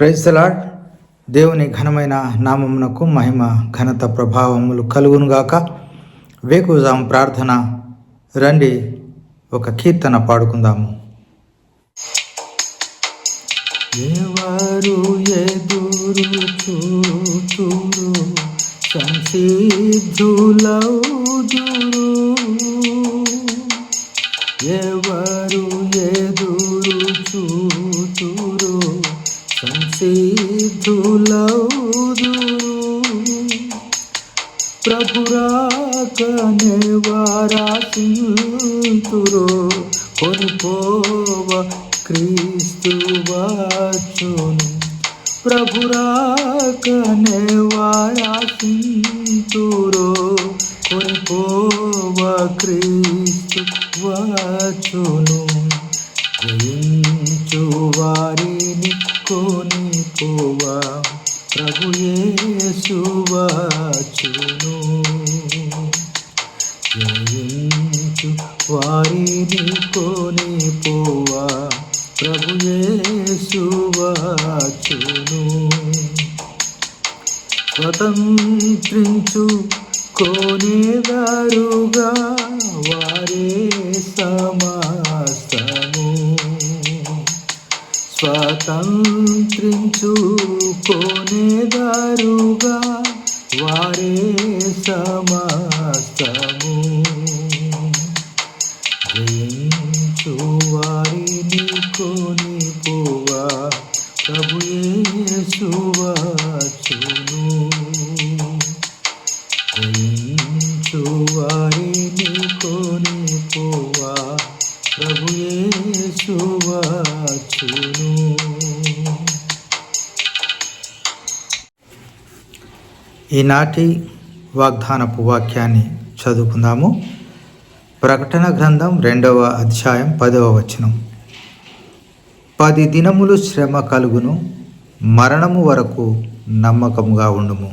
ప్రైజ్లాడ్ దేవుని ఘనమైన నామమునకు మహిమ ఘనత ప్రభావములు కలుగునుగాక వేకుజాం ప్రార్థన. రండి ఒక కీర్తన పాడుకుందాము. ఎవరు ఎదురు చూతురు? సంసిద్ధులౌదురు. సంసిద్ధులౌదురు ప్రభురాకనే వారాసింతురు కొనుకోవ క్రీస్తు వచ్చును. ప్రభురాకనే వారాసింతురు కొనుకోవ క్రీస్తు వచ్చును. యేసు జయించు వారిని కొని పోవా. యేసు వచ్చును స్వతంత్రించు కొనేదారుగా వారే సమా స్వతంత్రించు కొనేదారుగా వారే సమస్తము. జయించు వారిని కొనిపోవా ప్రభు యేసు జయించు వారిని కొనిపోవా ప్రభు యేసు ఈనాటి వాగ్దానపు వాక్యాన్ని చదువుకుందాము. ప్రకటన గ్రంథం రెండవ అధ్యాయం పదవ వచనం. పది దినములు శ్రమ కలుగును మరణము వరకు నమ్మకముగా ఉండుము.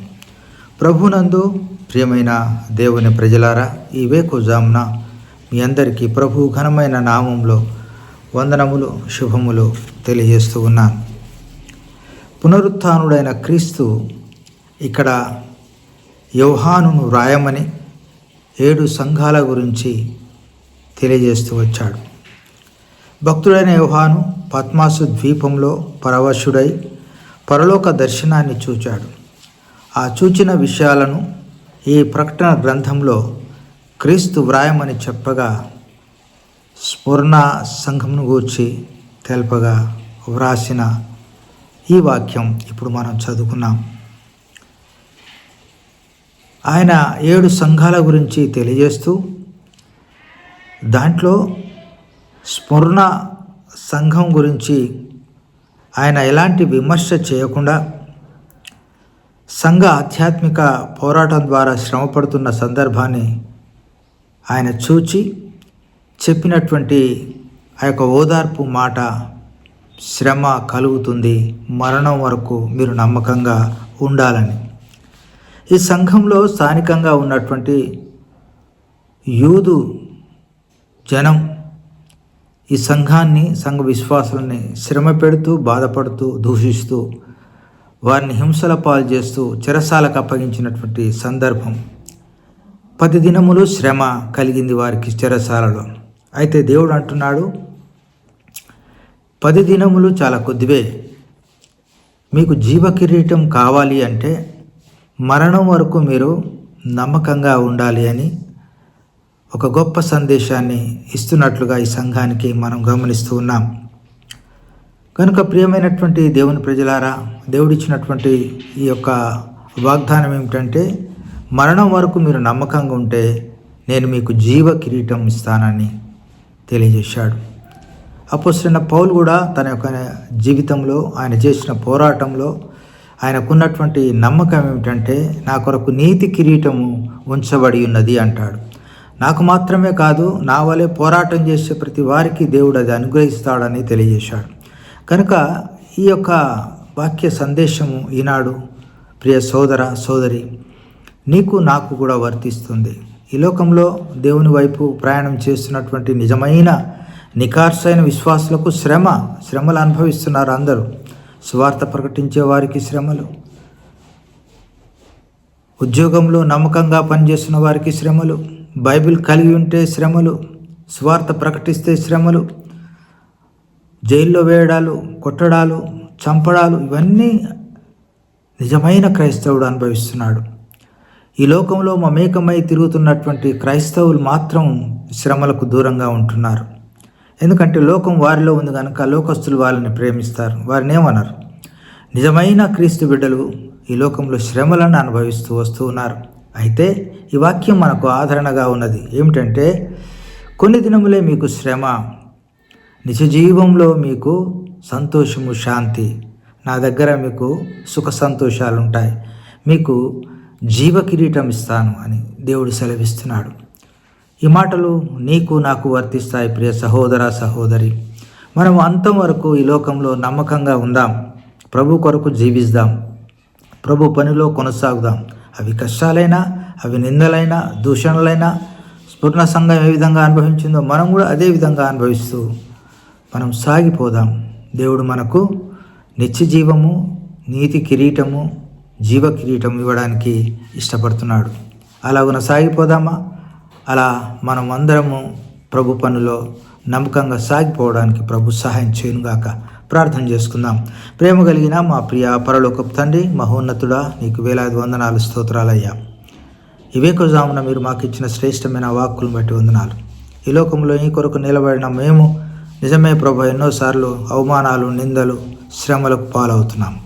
ప్రభునందు ప్రియమైన దేవుని ప్రజలారా ఈ వేకుజామున మీ అందరికీ ప్రభు ఘనమైన నామంలో వందనములు శుభములు తెలియజేస్తూ ఉన్నాను. పునరుత్డైన క్రీస్తు ఇక్కడ యోహానును రాయమని ఏడు సంఘాల గురించి తెలియజేస్తూ వచ్చాడు. భక్తుడైన యోహాను పద్మాసు ద్వీపంలో పరవశుడై పరలోక దర్శనాన్ని చూచాడు. ఆ చూచిన విషయాలను ఈ ప్రకటన గ్రంథంలో క్రీస్తు వ్రాయమని చెప్పగా స్ఫురణ సంఘంను గూర్చి తెలపగా వ్రాసిన ఈ వాక్యం ఇప్పుడు మనం చదువుకున్నాం. ఆయన ఏడు సంఘాల గురించి తెలియజేస్తూ దాంట్లో స్మరణ సంఘం గురించి ఆయన ఎలాంటి విమర్శ చేయకుండా సంఘ ఆధ్యాత్మిక పోరాటం ద్వారా శ్రమపడుతున్న సందర్భాన్ని ఆయన చూచి చెప్పినటువంటి ఆ యొక్క ఓదార్పు మాట శ్రమ కలుగుతుంది మరణం వరకు మీరు నమ్మకంగా ఉండాలని. ఈ సంఘంలో స్థానికంగా ఉన్నటువంటి యూదు జనం ఈ సంఘాన్ని సంఘ విశ్వాసాలని శ్రమ పెడుతూ బాధపడుతూ దూషిస్తూ వారిని హింసల పాలు చేస్తూ చెరసాలకు అప్పగించినటువంటి సందర్భం. పది దినములు శ్రమ కలిగింది వారికి చెరసాలలో. అయితే దేవుడు అంటున్నాడు పది దినములు చాలా కొద్దివే. మీకు జీవ కిరీటం కావాలి అంటే మరణం వరకు మీరు నమ్మకంగా ఉండాలి అని ఒక గొప్ప సందేశాన్ని ఇస్తున్నట్లుగా ఈ సంఘానికి మనం గమనిస్తూ ఉన్నాం. కనుక ప్రియమైనటువంటి దేవుని ప్రజలారా దేవుడిచ్చినటువంటి ఈ యొక్క వాగ్దానం ఏమిటంటే మరణం వరకు మీరు నమ్మకంగా ఉంటే నేను మీకు జీవ కిరీటం ఇస్తానని తెలియజేశాడు. అపోసిన పౌలు కూడా తన యొక్క జీవితంలో ఆయన చేసిన పోరాటంలో ఆయనకున్నటువంటి నమ్మకం ఏమిటంటే నా కొరకు నీతి కిరీటము ఉంచబడి ఉన్నది అంటాడు. నాకు మాత్రమే కాదు నా వలె పోరాటం చేసే ప్రతి వారికి దేవుడు అది అనుగ్రహిస్తాడని తెలియజేశాడు. కనుక ఈ యొక్క వాక్య సందేశము ఈనాడు ప్రియ సోదర సోదరి నీకు నాకు కూడా వర్తిస్తుంది. ఈ లోకంలో దేవుని వైపు ప్రయాణం చేస్తున్నటువంటి నిజమైన నికార్సైన విశ్వాసులకు శ్రమ శ్రమలు అనుభవిస్తున్నారు అందరూ. స్వార్థ ప్రకటించే వారికి శ్రమలు. ఉద్యోగంలో నమ్మకంగా పనిచేస్తున్న వారికి శ్రమలు. బైబిల్ కలిగి ఉంటే శ్రమలు. స్వార్థ ప్రకటిస్తే శ్రమలు. జైల్లో వేయడాలు కొట్టడాలు చంపడాలు ఇవన్నీ నిజమైన క్రైస్తవుడు అనుభవిస్తున్నాడు. ఈ లోకంలో మమేకమై తిరుగుతున్నటువంటి క్రైస్తవులు మాత్రం శ్రమలకు దూరంగా ఉంటున్నారు. ఎందుకంటే లోకం వారిలో ఉంది కనుక లోకస్తులు వాళ్ళని ప్రేమిస్తారు. వారిని ఏమన్నారు నిజమైన క్రీస్తు బిడ్డలు ఈ లోకంలో శ్రమలను అనుభవిస్తూ వస్తూ ఉన్నారు. అయితే ఈ వాక్యం మనకు ఆదరణగా ఉన్నది ఏమిటంటే కొన్ని దినములే మీకు శ్రమ నిజ జీవంలో మీకు సంతోషము శాంతి. నా దగ్గర మీకు సుఖ సంతోషాలు ఉంటాయి మీకు జీవ కిరీటం ఇస్తాను అని దేవుడు సెలవిస్తున్నాడు. ఈ మాటలు నీకు నాకు వర్తిస్తాయి ప్రియ సహోదర సహోదరి. మనం అంతం వరకు ఈ లోకంలో నమ్మకంగా ఉందాం. ప్రభు కొరకు జీవిస్తాం. ప్రభు పనిలో కొనసాగుదాం. అవి కష్టాలైనా అవి నిందలైనా దూషణలైనా స్ఫురణ సంఘం ఏ విధంగా అనుభవించిందో మనం కూడా అదే విధంగా అనుభవిస్తూ మనం సాగిపోదాం. దేవుడు మనకు నిత్య జీవము నీతి కిరీటము జీవ కిరీటం ఇవ్వడానికి ఇష్టపడుతున్నాడు. అలాగున సాగిపోదామా? అలా మనం అందరము ప్రభు పనులో నమ్మకంగా సాగిపోవడానికి ప్రభు సహాయం చేయనుగాక ప్రార్థన చేసుకుందాం. ప్రేమ కలిగిన మా ప్రియ పరలోకపు తండ్రి మహోన్నతుడా నీకు వేలాది వందనాలు స్తోత్రాలయ్యా. ఇవే జామున మీరు మాకు ఇచ్చిన శ్రేష్టమైన వాక్కులను బట్టి వందనాలు. ఈ లోకంలో ఈ కొరకు నిలబడిన మేము నిజమే ప్రభు ఎన్నోసార్లు అవమానాలు నిందలు శ్రమలకు పాలవుతున్నాం.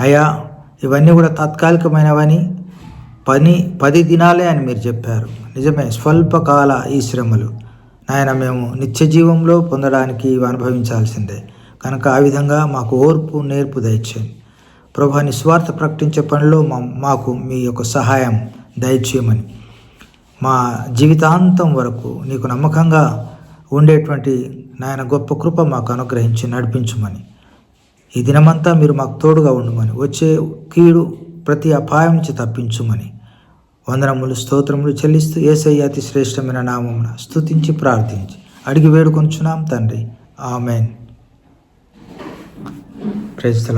అయ్యా ఇవన్నీ కూడా తాత్కాలికమైనవని పని పది దినాలే అని మీరు చెప్పారు. నిజమే స్వల్పకాల ఈ శ్రమలు. నాయన మేము నిత్య జీవంలో పొందడానికి ఇవి అనుభవించాల్సిందే. కనుక ఆ విధంగా మాకు ఓర్పు నేర్పు దయచేయండి. ప్రభా నిస్వార్థ ప్రకటించే పనిలో మా మాకు మీ యొక్క సహాయం దయచేయమని. మా జీవితాంతం వరకు నీకు నమ్మకంగా ఉండేటువంటి నాయన గొప్ప కృప మాకు అనుగ్రహించి నడిపించమని. ఈ దినమంతా మీరు మాకు తోడుగా ఉండమని వచ్చే కీడు ప్రతి అపాయం నుంచి తప్పించుమని. వందనములు స్తోత్రములు చెల్లిస్తూ ఏసయ్య అతి శ్రేష్టమైన నామమున స్తుతించి ప్రార్థించి. అడిగి వేడుకొంచున్నాం తండ్రి. ఆమెన్. Praise the